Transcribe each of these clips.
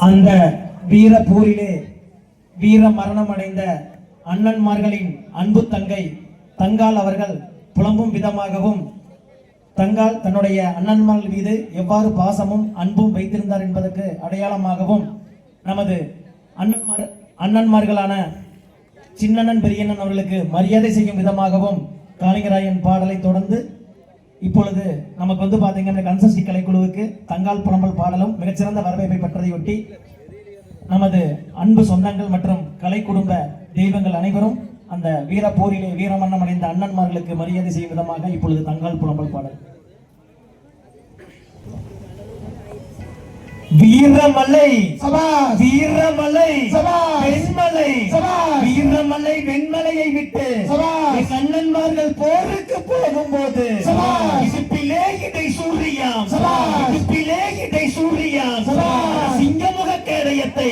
அந்த வீர போரிலே வீர மரணம் அடைந்த அண்ணன்மார்களின் அன்பு தங்கை தங்கால் அவர்கள் புலம்பும் விதமாகவும் தங்கால் தன்னுடைய அண்ணன்மார்கள் மீது எவ்வாறு பாசமும் அன்பும் வைத்திருந்தார் என்பதற்கு அடையாளமாகவும் நமது அண்ணன்மார் அண்ணன்மார்களான சின்னண்ணன் பெரியண்ணன் அவர்களுக்கு மரியாதை செய்யும் விதமாகவும் காளிங்கராயன் பாடலை தொடர்ந்து இப்பொழுது நமக்கு வந்து பாத்தீங்கன்னா கன்சஸ்டி கலைக்குழுவுக்கு தங்கால் புலம்பல் பாடலும் மிகச்சிறந்த வரவேற்பை பெற்றதையொட்டி நமது அன்பு சொந்தங்கள் மற்றும் கலை குடும்ப தெய்வங்கள் அனைவரும் அந்த வீர போரிலே வீரமன்னம் அடைந்த அண்ணன்மார்களுக்கு மரியாதை செய்யும் விதமாக இப்பொழுது தங்கால் புலம்பல் பாடல் வீரமலை வீரமலை. வீரமலை வெண்மலையை விட்டு அண்ணன்மார்கள் போருக்கு போகும்போது. இடுப்பிலே இடை சூரியாம். இடுப்பிலே இடை சூரியாம். சிங்கமுக கேடயத்தை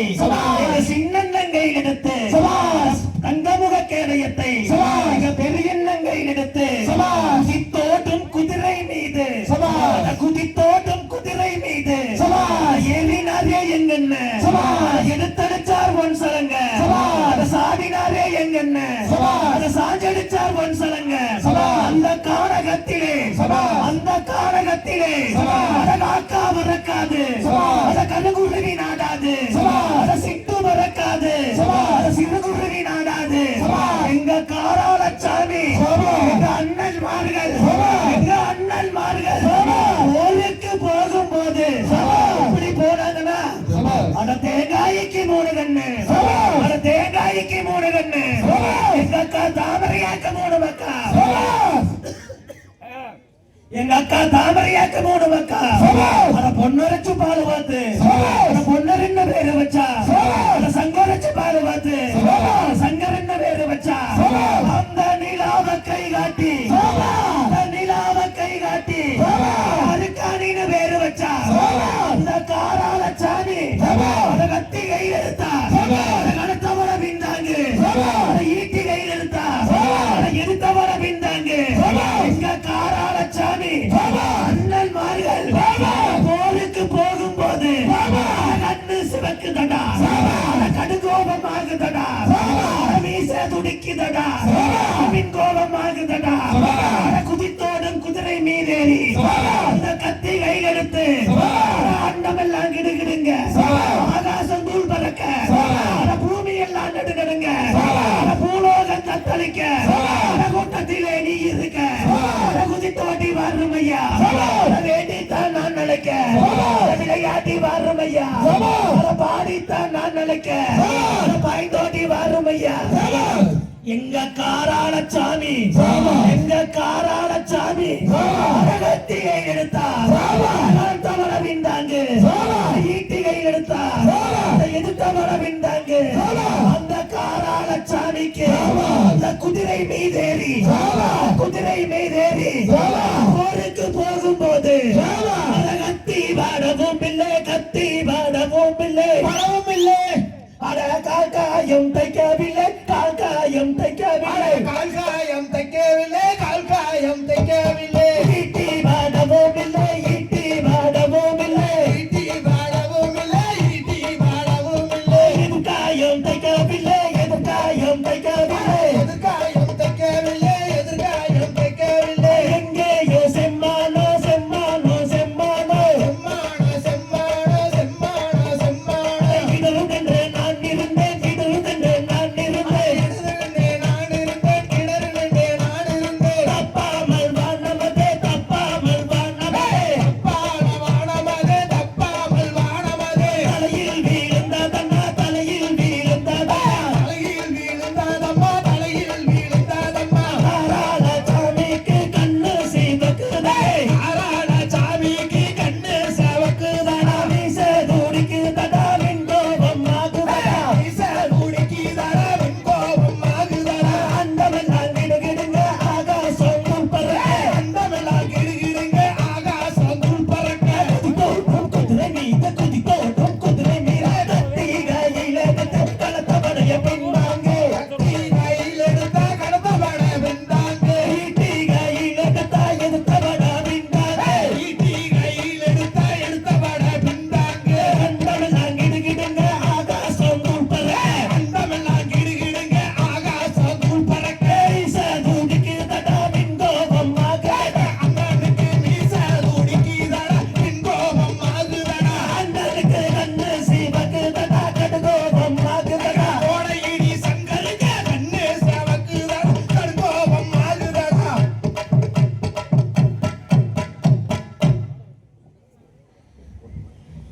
சபாஸ். அந்த சபாஸ். அத காக்கா பறக்காது சபாஸ். அத கருங்குருவி நாடாது. அத சிட்டு பறக்காது பார்த்து சபாஸ். அட பொன்னர் என்ன பேரு வச்சா சபாஸ். அட சங்கரைச்சு பால் பார்த்து சபாஸ். சங்கர் என்ன பேரு வச்சா. அந்த நிலாவ கை காட்டி. அந்த நிலாவ கை காட்டி சபாஸ். அருக்காணின்னு பேரு வச்சா. அந்த காரால சாமி சபாஸ். அத கத்தி கையில் எடுத்தா. அத கடத்தவர. அத ஈட்டி சிவக்குதடா சபாஸ். துடிக்குதடா அவின் கோபமாகுதடா குதித்தோடும் குதிரை மீதேறி அந்த கத்தி கையில் எடுத்து அண்டமெல்லாம் கிடுகிடுங்க ஆகாசம் தூள் பறக்க பூமி எல்லாம் நடுநடுங்க பூலோகம் தத்தளிக்க கூட்டத்திலே நீ இருக்க குதித்தோட்டி வரும் ஐயா அட வேண்டித்தான் நான் நினைக்க விளையாட்டி வரும் ஐயா பாடித்தான் நான் நினைக்க. பாய்ந்தோட்டி வரும் ஐயா எங்க காராள சாமி? எங்க காராள சாமி? அரகத்தியை எடுத்தா தவற விந்தாங்க. ஈட்டிகை எடுத்தா எதிர்த்தவர விந்தாங்க. அந்த காராள சாமிக்கு அந்த குதிரை மீதேறி. குதிரை மீதேறி. போருக்கு போகும்போது பரவும் இல்லை படவும் இல்லை அட காக்காயும் தைக்கவில்லை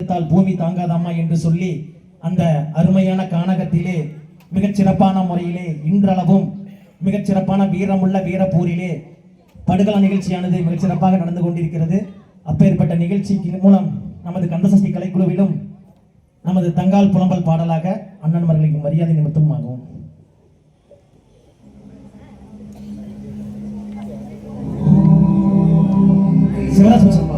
வைத்தால் பூமி தாங்காதாமா என்று சொல்லி அந்த அருமையான கானகத்திலே மிகச் சிறப்பான முறையிலே இன்றளவும் மிகச் சிறப்பான வீரமுள்ள வீரப்பூரிலே படுகலா நிகழ்ச்சியானது மிகச் சிறப்பாக நடந்து கொண்டிருக்கிறது. அப்பேற்பட்ட நிகழ்ச்சிக்கு மூலம் நமது கந்தசஷ்டி கலைக்குழுவிலும் நமது தங்கால் புலம்பல் பாடலாக அண்ணன்மார்களுக்கு மரியாதை நிமித்தம் ஆகும் சிவராஜ் மனோ